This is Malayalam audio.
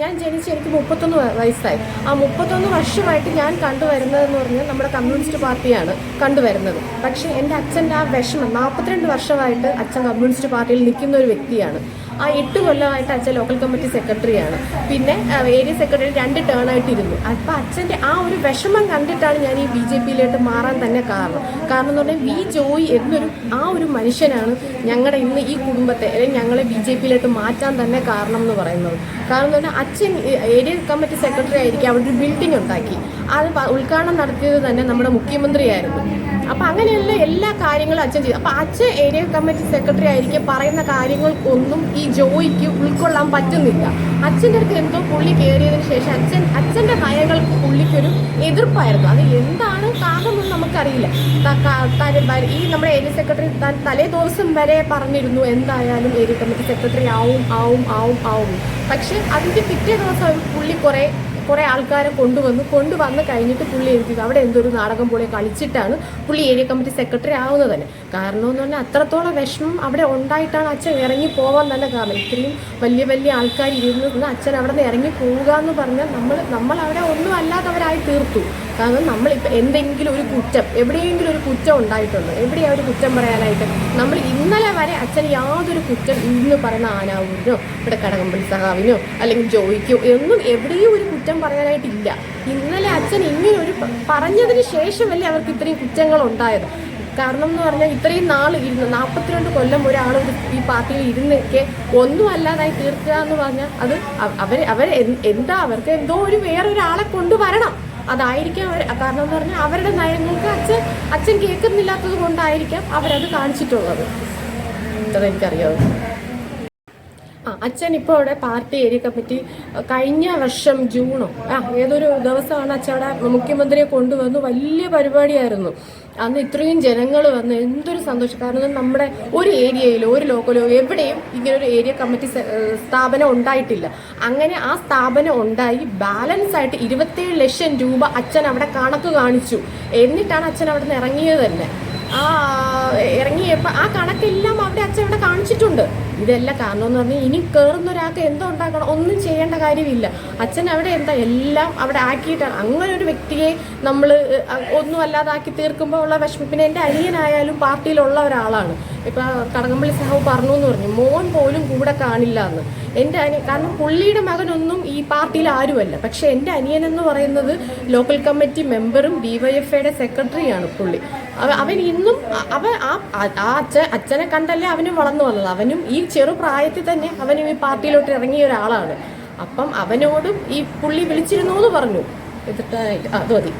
ഞാൻ ജനിച്ച് എനിക്ക് മുപ്പത്തൊന്ന് വയസ്സായി. ആ മുപ്പത്തൊന്ന് വർഷമായിട്ട് ഞാൻ കണ്ടുവരുന്നതെന്ന് പറഞ്ഞാൽ നമ്മുടെ കമ്മ്യൂണിസ്റ്റ് പാർട്ടിയാണ് കണ്ടുവരുന്നത്. പക്ഷേ എന്റെ അച്ഛന്റെ ആ വിഷമം നാൽപ്പത്തിരണ്ട് വർഷമായിട്ട് അച്ഛൻ കമ്മ്യൂണിസ്റ്റ് പാർട്ടിയിൽ നിൽക്കുന്ന ഒരു വ്യക്തിയാണ്. ആ എട്ട് കൊല്ലമായിട്ട് അച്ഛൻ ലോക്കൽ കമ്മിറ്റി സെക്രട്ടറിയാണ്. പിന്നെ ഏരിയ സെക്രട്ടറി രണ്ട് ഇരുന്നു. അപ്പം അച്ഛന്റെ ആ ഒരു വിഷമം കണ്ടിട്ടാണ് ഞാൻ ഈ ബി ജെ പിയിലോട്ട് മാറാൻ തന്നെ കാരണം. കാരണം എന്ന് പറഞ്ഞാൽ വി ജോയി എന്നൊരു ആ ഒരു മനുഷ്യനാണ് ഞങ്ങളുടെ ഇന്ന് ഈ കുടുംബത്തെ അല്ലെങ്കിൽ ഞങ്ങളെ ബി ജെ പിയിലോട്ട് മാറ്റാൻ തന്നെ കാരണം എന്ന് പറയുന്നത്. കാരണം എന്ന് പറഞ്ഞാൽ അച്ഛൻ ഏരിയ കമ്മിറ്റി സെക്രട്ടറി ആയിരിക്കും. അവിടെ ഒരു ബിൽഡിംഗ് ഉണ്ടാക്കി. അത് ഉദ്ഘാടനം നടത്തിയത് തന്നെ നമ്മുടെ മുഖ്യമന്ത്രിയായിരുന്നു. അപ്പം അങ്ങനെയുള്ള എല്ലാ കാര്യങ്ങളും അച്ഛൻ ചെയ്തു. അപ്പം അച്ഛൻ ഏരിയ കമ്മിറ്റി സെക്രട്ടറി ആയിരിക്കും പറയുന്ന കാര്യങ്ങൾക്കൊന്നും ഈ ജോയിക്ക് ഉൾക്കൊള്ളാൻ പറ്റുന്നില്ല. അച്ഛന്റെ അടുത്ത് എന്തോ പുള്ളി കയറിയതിന് ശേഷം അച്ഛൻ അച്ഛന്റെ നയങ്ങൾക്ക് പുള്ളിക്കൊരു എതിർപ്പായിരുന്നു. അത് എന്താണ് കാരണമെന്ന് നമുക്കറിയില്ല. ഈ നമ്മുടെ ഏരിയ സെക്രട്ടറി താൻ തലേ ദിവസം വരെ പറഞ്ഞിരുന്നു എന്തായാലും ഏരിയ കമ്മിറ്റി സെക്രട്ടറി ആവും ആവും ആവും ആവും. പക്ഷെ അതിന്റെ പിറ്റേ ദിവസം പുള്ളി കുറേ കുറേ ആൾക്കാരെ കൊണ്ടുവന്നു കൊണ്ടുവന്ന് കഴിഞ്ഞിട്ട് പുള്ളി എനിക്ക് അവിടെ എന്തൊരു നാടകം പോലെ കളിച്ചിട്ടാണ് പുള്ളി ഏരിയ കമ്മിറ്റി സെക്രട്ടറി ആവുന്നത് തന്നെ. കാരണം എന്ന് പറഞ്ഞാൽ അത്രത്തോളം വിഷമം അവിടെ ഉണ്ടായിട്ടാണ് അച്ഛൻ ഇറങ്ങി പോകാൻ തന്നെ കാരണം. ഇത്രയും വലിയ വലിയ ആൾക്കാർ ഇരുന്ന് അച്ഛൻ അവിടെ നിന്ന് ഇറങ്ങി പോവുക എന്ന് പറഞ്ഞാൽ നമ്മൾ നമ്മൾ അവിടെ ഒന്നും അല്ലാത്തവരായി തീർത്തു. കാരണം നമ്മളിപ്പോൾ എന്തെങ്കിലും ഒരു കുറ്റം എവിടെയെങ്കിലും ഒരു കുറ്റം ഉണ്ടായിട്ടുണ്ട്. എവിടെയാ ഒരു കുറ്റം പറയാനായിട്ട്? നമ്മൾ ഇന്നലെ വരെ അച്ഛൻ യാതൊരു കുറ്റം ഇന്ന് പറയുന്ന ആനാവൂരിനോ ഇവിടെ കടകമ്പള്ളി സഹാവിനോ അല്ലെങ്കിൽ ജോയിക്കോ എന്നും എവിടെയും ഒരു കുറ്റം പറയാനായിട്ടില്ല. ഇന്നലെ അച്ഛൻ ഇങ്ങനെ ഒരു പറഞ്ഞതിന് ശേഷമല്ലേ അവർക്ക് ഇത്രയും കുറ്റങ്ങൾ ഉണ്ടായത് കാരണം എന്ന് പറഞ്ഞാൽ ഇത്രയും നാൾ ഇരുന്ന് നാൽപ്പത്തിരണ്ട് കൊല്ലം ഒരാൾ ഒരു ഈ പാർട്ടിയിൽ ഇരുന്നൊക്കെ ഒന്നും അല്ലാതായി തീർക്കുക എന്ന് പറഞ്ഞാൽ അത് അവ- അവർ അവർ എന്താ അവർക്ക് എന്തോ ഒരു വേറൊരാളെ കൊണ്ടുവരണം. അതായിരിക്കാം അവർ കാരണം എന്ന് പറഞ്ഞാൽ അവരുടെ നയങ്ങൾക്ക് അച്ഛൻ അച്ഛൻ കേൾക്കുന്നില്ലാത്തത് കൊണ്ടായിരിക്കാം അവരത് കാണിച്ചിട്ടുള്ളത്. ഇത്ര എനിക്കറിയാവും ആ അച്ഛൻ ഇപ്പോൾ അവിടെ പാർട്ടി ഏരിയ കമ്മിറ്റി കഴിഞ്ഞ വർഷം ജൂണോ ആ ഏതൊരു ദിവസമാണ് അച്ഛൻ അവിടെ മുഖ്യമന്ത്രിയെ കൊണ്ടുവന്നു. വലിയ പരിപാടിയായിരുന്നു. അന്ന് ഇത്രയും ജനങ്ങൾ വന്ന് എന്തൊരു സന്തോഷം. കാരണം നമ്മുടെ ഒരു ഏരിയയിലോ ഒരു ലോക്കലോ എവിടെയും ഇങ്ങനെ ഒരു ഏരിയ കമ്മിറ്റി സ്ഥാപനം ഉണ്ടായിട്ടില്ല. അങ്ങനെ ആ സ്ഥാപനം ഉണ്ടായി. ബാലൻസ് ആയിട്ട് ഇരുപത്തേഴ് ലക്ഷം രൂപ അച്ഛൻ അവിടെ കണക്ക് കാണിച്ചു. എന്നിട്ടാണ് അച്ഛൻ അവിടെ നിന്ന് ഇറങ്ങിയത് തന്നെ. ആ ഇറങ്ങിയപ്പോൾ ആ കണക്കെല്ലാം അവിടെ അച്ഛൻ അവിടെ കാണിച്ചിട്ടുണ്ട്. ഇതെല്ലാം കാരണം എന്ന് പറഞ്ഞാൽ ഇനി കയറുന്ന ഒരാൾക്ക് എന്തോ ഉണ്ടാക്കണം ഒന്നും ചെയ്യേണ്ട കാര്യമില്ല. അച്ഛൻ അവിടെ എന്താ എല്ലാം അവിടെ ആക്കിയിട്ടാണ്. അങ്ങനെ ഒരു വ്യക്തിയെ നമ്മൾ ഒന്നും അല്ലാതാക്കി തീർക്കുമ്പോൾ ഉള്ള വിഷമം എന്റെ അനിയനായാലും പാർട്ടിയിലുള്ള ഒരാളാണ്. ഇപ്പം കടകംപള്ളി സാഹു പറഞ്ഞു എന്ന് പറഞ്ഞു മോൻ പോലും കൂടെ കാണില്ല എന്ന് എന്റെ അനിയൻ കാരണം പുള്ളിയുടെ മകനൊന്നും ഈ പാർട്ടിയിൽ ആരുമല്ല. പക്ഷേ എന്റെ അനിയൻ എന്ന് പറയുന്നത് ലോക്കൽ കമ്മിറ്റി മെമ്പറും ഡിവൈഎഫ്ഐയുടെ സെക്രട്ടറിയാണ് പുള്ളി. അവൻ ഇന്നും അവൻ ആ ആ- ആ അച്ഛ അച്ഛനെ കണ്ടല്ലേ അവനും വളർന്നു വന്നത്. അവനും ഈ ചെറു പ്രായത്തിൽ തന്നെ അവനും ഈ പാർട്ടിയിലോട്ട് ഇറങ്ങിയ ഒരാളാണ്. അപ്പം അവനോടും ഈ പുള്ളി വിളിച്ചിരുന്നു എന്ന് പറഞ്ഞു. ആ, അത് മതി.